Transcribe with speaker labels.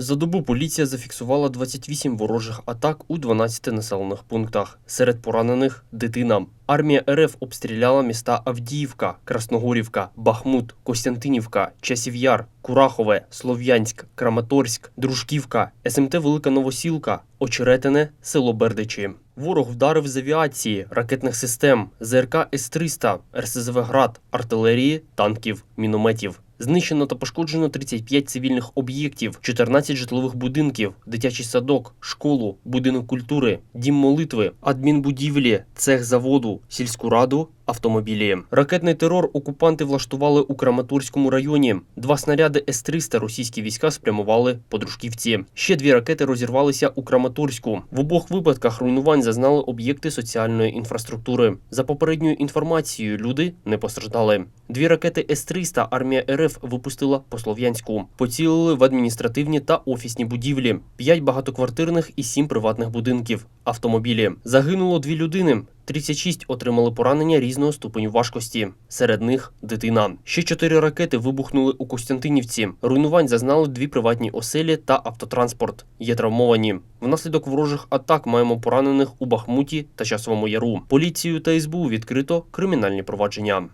Speaker 1: За добу поліція зафіксувала 28 ворожих атак у 12 населених пунктах. Серед поранених дитина. Армія РФ обстріляла міста Авдіївка, Красногорівка, Бахмут, Костянтинівка, Часів'яр, Курахове, Слов'янськ, Краматорськ, Дружківка, СМТ Велика Новосілка, Очеретине, село Бердичі. Ворог вдарив з авіації, ракетних систем, ЗРК С-300, РСЗВ «Град», артилерії, танків, мінометів. Знищено та пошкоджено 35 цивільних об'єктів, 14 житлових будинків, дитячий садок, школу, будинок культури, дім молитви, адмінбудівлі, цех заводу, сільську раду, автомобілі. Ракетний терор окупанти влаштували у Краматорському районі. Два снаряди С-300 російські війська спрямували по Дружківці. Ще дві ракети розірвалися у Краматорську. В обох випадках руйнувань зазнали об'єкти соціальної інфраструктури. За попередньою інформацією, люди не постраждали. Дві ракети С-300 армія РФ випустила по Слов'янську. Поцілили в адміністративні та офісні будівлі, п'ять багатоквартирних і сім приватних будинків, автомобілі. Загинуло дві людини. 36 отримали поранення різного ступеню важкості. Серед них дитина. Ще чотири ракети вибухнули у Костянтинівці. Руйнувань зазнали дві приватні оселі та автотранспорт. Є травмовані. Внаслідок ворожих атак маємо поранених у Бахмуті та Часовому Яру. Поліцію та СБУ відкрито кримінальні провадження.